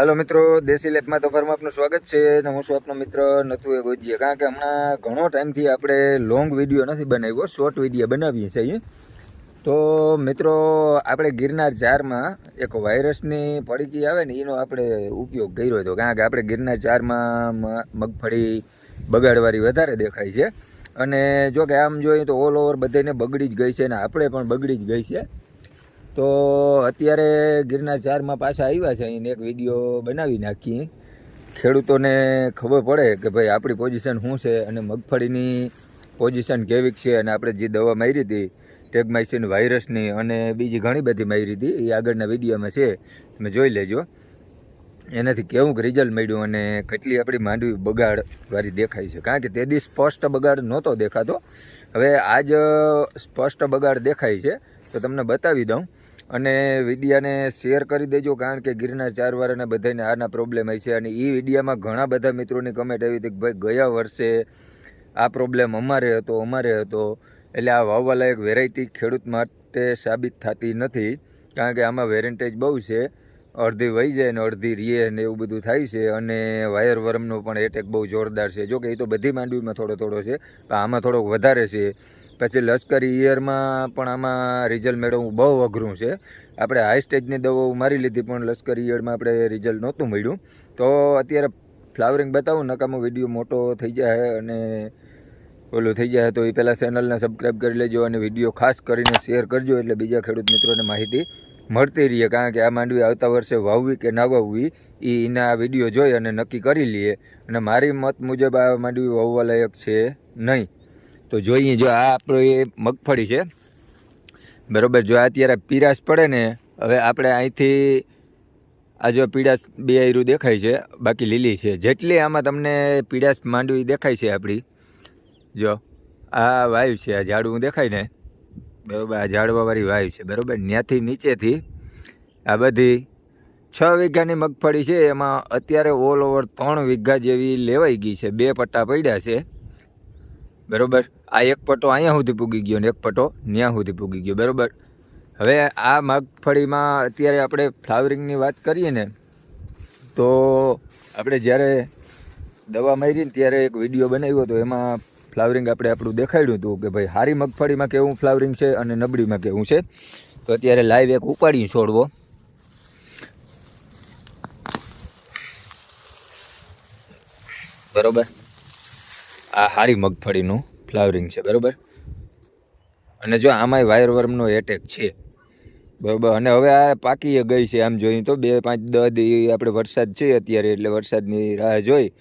હાલો મિત્રો, દેશી લેબમાં તમારું આપનું સ્વાગત છે. અને હું છું આપનો મિત્ર નતુ એ ગોજીએ. કારણ કે હમણાં ઘણો ટાઈમથી આપણે લોંગ વીડિયો નથી બનાવ્યો શોર્ટ વીડિયો બનાવીએ છીએ. તો મિત્રો, આપણે ગિરનાર ચારમાં એક વાયરસની પડીકી આવે ને, એનો આપણે ઉપયોગ કર્યો હતો. કારણ કે આપણે ગિરનાર ચારમાં મગફળી બગાડવાળી વધારે દેખાય છે. અને જો કે આમ જોઈએ તો ઓલ ઓવર બધાને બગડી જ ગઈ છે અને આપણે પણ બગડી જ ગઈ છે. તો અત્યારે ગિરનાર ચારમાં પાછા આવ્યા છે. અહીં એક વીડિયો બનાવી નાખીએ. ખેડૂતોને ખબર પડે કે ભાઈ આપણી પોઝિશન શું છે અને મગફળીની પોઝિશન કેવી છે અને આપણે જે દવા મારી હતી, ટેગમાઇસિન વાયરસની અને બીજી ઘણી બધી મારી હતી, એ આગળના વિડીયોમાં છે. તમે જોઈ લેજો. એનાથી કેવું રિઝલ્ટ મળ્યું અને કેટલી આપણી માંડવી બગાડવાળી દેખાય છે. કારણ કે તે દી સ્પષ્ટ બગાડ નહોતો દેખાતો. હવે આજ સ્પષ્ટ બગાડ દેખાય છે. તો તમને બતાવી દઉં. અને વિડીયાને શેર કરી દેજો, કારણ કે ગિરનાર ચારવાળાને બધાને આના પ્રોબ્લેમ હોય છે અને એ વિડીયામાં ઘણા બધા મિત્રોની કમેન્ટ આવી હતી કે ભાઈ, ગયા વર્ષે આ પ્રોબ્લેમ અમારે હતો અમારે હતો. એટલે આ વાવવાલાયક વેરાયટી ખેડૂત માટે સાબિત થતી નથી, કારણ કે આમાં વેરેન્ટેજ બહુ છે. અડધી વહી જાય ને અડધી રીએ ને એવું બધું થાય છે. અને વાયર વર્મનો પણ એટેક બહુ જોરદાર છે. જો કે એ તો બધી માંડવીમાં થોડો થોડો છે, પણ આમાં થોડોક વધારે છે. પછી લશ્કરી ઈયરમાં પણ આમાં રિઝલ્ટ મેળવવું બહુ અઘરું છે. આપણે હાઈ સ્ટેજની દવાઓ મારી લીધી પણ લશ્કરી ઈયરમાં આપણે રિઝલ્ટ નહોતું મળ્યું. તો અત્યારે ફ્લાવરિંગ બતાવું નકામો વીડિયો મોટો થઈ જાય અને ઓલું થઈ જાય તો એ પહેલાં ચેનલને સબસ્ક્રાઈબ કરી લેજો અને વીડિયો ખાસ કરીને શેર કરજો એટલે બીજા ખેડૂત મિત્રોને માહિતી મળતી રહીએ કારણ કે આ માંડવી આવતા વર્ષે વાવવી કે ના વાવવી, એ એના વીડિયો જોઈ અને નક્કી કરી લઈએ અને મારી મત મુજબ આ માંડવી વાવવા લાયક છે નહીં. તો જોઈએ જો આ આપણો એ મગફળી છે. બરાબર, જો અત્યારે પીરાશ પડે ને, હવે આપણે અહીંથી આ જો પીડાશ બે આયરું દેખાય છે, બાકી લીલી છે. જેટલી આમાં તમને પીડાશ માંડવી દેખાય છે આપણી, જો, આ વાયુ છે, આ ઝાડવું દેખાય ને, બરાબર, આ ઝાડવાવાળી વાયુ છે, બરાબર ત્યાંથી નીચેથી આ બધી છ વીઘાની મગફળી છે, એમાં અત્યારે ઓલ ઓવર ત્રણ વીઘા જેવી લેવાઈ ગઈ છે, બે પટ્ટા પડ્યા છે. બરોબર? આ એક પટ્ટો અહીંયા સુધી પૂગી ગયો ને એક પટ્ટો ત્યાં સુધી પૂગી ગયો, બરોબર? હવે આ મગફળીમાં અત્યારે આપણે ફ્લાવરિંગની વાત કરીએ ને, તો આપણે જ્યારે દવા મારી ને ત્યારે એક વીડિયો બનાવ્યો હતો, એમાં ફ્લાવરિંગ આપણે આપણું દેખાડ્યું હતું કે ભાઈ હારી મગફળીમાં કેવું ફ્લાવરિંગ છે અને નબળીમાં કેવું છે. તો અત્યારે લાઈવ એક ઉપાડી છોડવો. બરોબર? આ હારી મગફળીનું ફ્લાવરિંગ છે, બરાબર? અને જો આમાંય વાયર વર્મનો એટેક છે, બરાબર? અને હવે આ પાકી ગઈ છે, આમ જોઈએ તો બે પાંચ દસ દી આપણે વરસાદ છે અત્યારે, એટલે વરસાદની રાહ જોઈ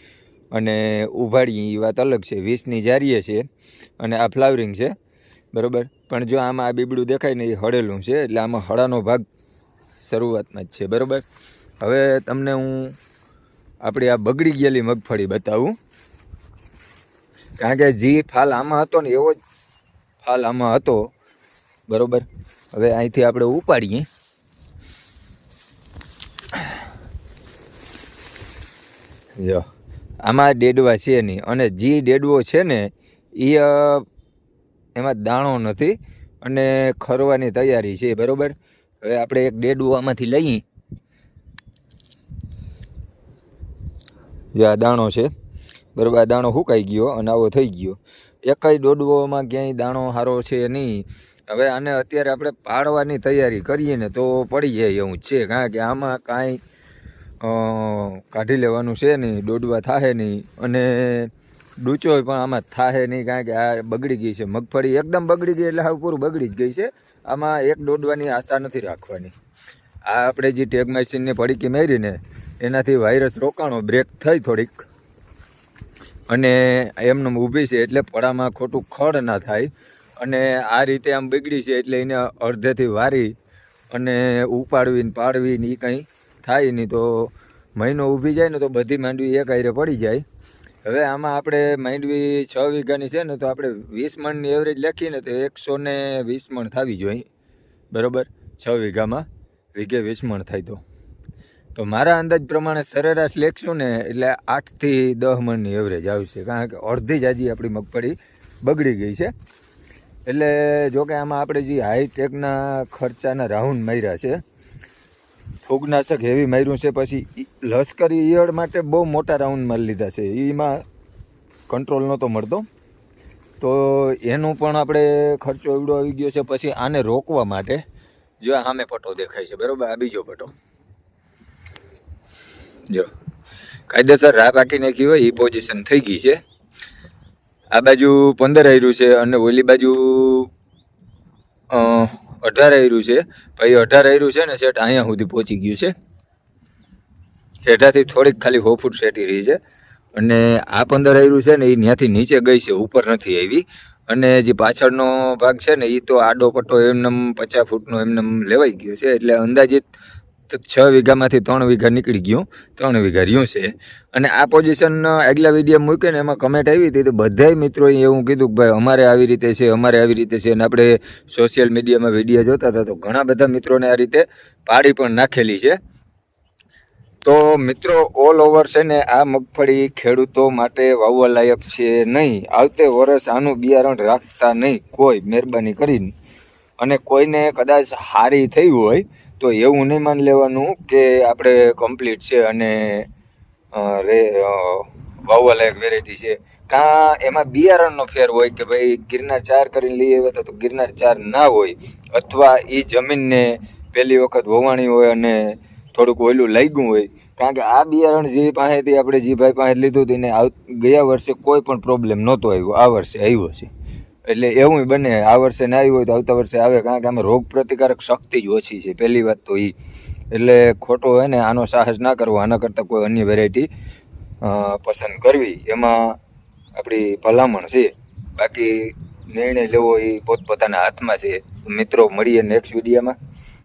અને ઉભાડીએ એ વાત અલગ છે. વીસની જારીએ છે અને આ ફ્લાવરિંગ છે, બરાબર? પણ જો આમાં આ બીબડું દેખાય ને એ હળેલું છે, એટલે આમાં હળાનો ભાગ શરૂઆતમાં જ છે, બરાબર? હવે તમને હું આપણી આ બગડી ગયેલી મગફળી બતાવું. કારણ કે જે ફાલ આમાં હતો ને એવો જ ફાલ આમાં હતો. બરોબર. હવે અહીંથી આપણે ઉપાડીએ. જો, આમાં ડેડવા છે નહીં. અને જે ડેડવો છે ને, એ એમાં દાણો નથી અને ખરવાની તૈયારી છે. બરાબર? હવે આપણે એક ડેડવો આમાંથી લઈએ. જે, આ દાણો છે. બરોબર દાણો સુકાઈ ગયો અને આવો થઈ ગયો. એકાઈ દોડવામાં ક્યાંય દાણો સારો છે નહીં. હવે આને અત્યારે આપણે પાડવાની તૈયારી કરીએ ને તો પડી જાય એવું છે, કારણ કે આમાં કાંઈ કાઢી લેવાનું છે નહીં, દોડવા થાહે નહીં. અને ડૂચો પણ આમાં થાહે નહીં, કારણ કે આ બગડી ગઈ છે, મગફળી એકદમ બગડી ગઈ એટલે હાવ પૂરું બગડી જ ગઈ છે. આમાં એક દોડવાની આશા નથી રાખવાની. આ આપણે જે ટેગમાઇસિનની પડીકી મેરીને, એનાથી વાયરસ રોકાણો બ્રેક થઈ થોડીક. અને એમને ઊભી છે એટલે પડામાં ખોટું ખડ ના થાય. અને આ રીતે આમ બગડી છે એટલે એને અડધેથી વારી અને ઉપાડવી ને એ કંઈ થાય નહીં. તો મહિનો ઊભી જાય ને તો બધી માંડવી એક આયરે પડી જાય. હવે આમાં આપણે માંડવી છ વીઘાની છે ને તો આપણે વીસ મણની એવરેજ લખીએ ને તો એકસો ને વીસ મણ થવી જોઈએ. બરાબર? છ વીઘામાં વીઘે વીસ મણ થાય તો. તો મારા અંદાજ પ્રમાણે સરેરાશ લેખશું ને એટલે આઠથી દસ મણની એવરેજ આવશે કારણ કે અડધી જ હજી આપણી મગફળી બગડી ગઈ છે. એટલે જો કે આમાં આપણે જે હાઈટેકના ખર્ચાના રાઉન્ડ માર્યા છે, ફૂગનાશક હેવી માર્યું છે, પછી લશ્કરી ઈયળ માટે બહુ મોટા રાઉન્ડ મારી લીધા છે. એમાં કંટ્રોલ નહોતો મળતો. તો એનું પણ આપણે ખર્ચો એવડો આવી ગયો છે. પછી આને રોકવા માટે જો સામે પટ્ટો દેખાય છે. બરોબર? આ બીજો પટ્ટો જો. કાયદેસર રાહ પાકી નાખી હોય એ પોઝિશન થઈ ગઈ છે. આ બાજુ પંદર આયરું છે અને ઓલી બાજુ અઢાર આવ્યું છે. પછી અઢાર આયરું છે ને સેટ અહીંયા સુધી પહોંચી ગયું છે. હેઠાથી થોડીક ખાલી હો ફૂટ સેટી રહી છે. અને આ પંદર આયરું છે ને એ ત્યાંથી નીચે ગઈ છે, ઉપર નથી આવી. અને જે પાછળનો ભાગ છે ને એ તો આડો પટ્ટો એમનેમ પચાસ ફૂટનો એમનેમ લેવાઈ ગયો છે. એટલે અંદાજિત તો છ વીઘામાંથી ત્રણ વીઘા નીકળી ગયું, ત્રણ વીઘા રહ્યું છે. અને આ પોઝિશન આગલા વીડિયો મૂકીને એમાં કમેન્ટ આવી હતી, તો બધાય મિત્રોએ એવું કીધું કે ભાઈ, અમારે આવી રીતે છે, અમારે આવી રીતે છે, અને આપણે સોશિયલ મીડિયામાં વીડિયો જોતા હતા, તો ઘણા બધા મિત્રોને આ રીતે પાડી પણ નાખેલી છે. તો મિત્રો ઓલ ઓવર છે ને, આ મગફળી ખેડૂતો માટે વાવવા લાયક છે નહીં. આવતે વર્ષ આનું બિયારણ રાખતા નહીં. કોઈ મહેરબાની કરીને. અને કોઈને કદાચ હારી થઈ હોય તો એવું નહીં માની લેવાનું કે આપણે કમ્પ્લીટ છે અને રે વાવવાલાયક વેરાયટી છે. કાં એમાં બિયારણનો ફેર હોય કે ભાઈ ગિરનાર ચાર કરીને લઈ આવ્યા તો ગિરનાર ચાર ના હોય, અથવા એ જમીનને પહેલી વખત વવાણી હોય અને થોડુંક ઓયલું લાગ્યું હોય કારણ કે આ બિયારણ જે પાસેથી આપણે જે ભાઈ પાસે લીધું હતું એને ગયા વર્ષે કોઈ પણ પ્રોબ્લેમ નહોતો આવ્યો, આ વર્ષે આવ્યો છે. એટલે એવું બને, આ વર્ષે ના આવ્યું હોય તો આવતા વર્ષે આવે, કારણ કે આમાં રોગ પ્રતિકારક શક્તિ જ ઓછી છે, પહેલી વાત તો એ એટલે ખોટો હોય ને, આનો સાહસ ના કરવો, આના કરતાં કોઈ અન્ય વેરાયટી પસંદ કરવી. એમાં આપણી ભલામણ છે. બાકી નિર્ણય લેવો એ પોતપોતાના હાથમાં છે. મિત્રો, મળીએ નેક્સ્ટ વિડીયોમાં